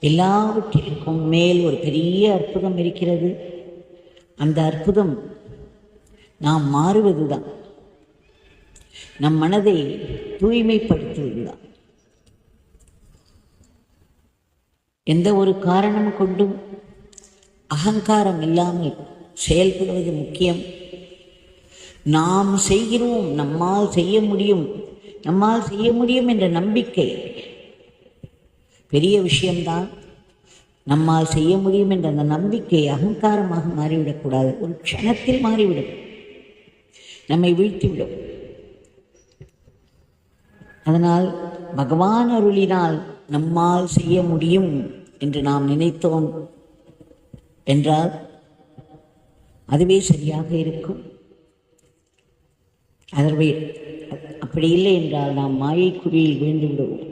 எல்லாவற்றிற்கும் மேல் ஒரு பெரிய அற்புதம் இருக்கிறது. அந்த அற்புதம் நாம் மாறுவதுதான். நம் மனதை தூய்மைப்படுத்துவதுதான். எந்த ஒரு காரணம் கொண்டும் அகங்காரம் இல்லாமல் செயல்படுவது முக்கியம். நாம் செய்கிறோம் நம்மால் செய்ய முடியும் நம்மால் செய்ய முடியும் என்ற நம்பிக்கை பெரிய விஷயம்தான். நம்மால் செய்ய முடியும் என்ற அந்த நம்பிக்கை அகங்காரமாக மாறிவிடக்கூடாது. ஒரு க்ஷணத்தில் மாறிவிடும். நம்மை வீழ்த்திவிடும். அதனால் பகவான் அருளினால் நம்மால் செய்ய முடியும் என்று நாம் நினைத்தோம் என்றால் அதுவே சரியாக இருக்கும். அதர்வே அப்படி இல்லை என்றால் நாம் மாயைக்குழியில் விழுந்து விடுவோம்.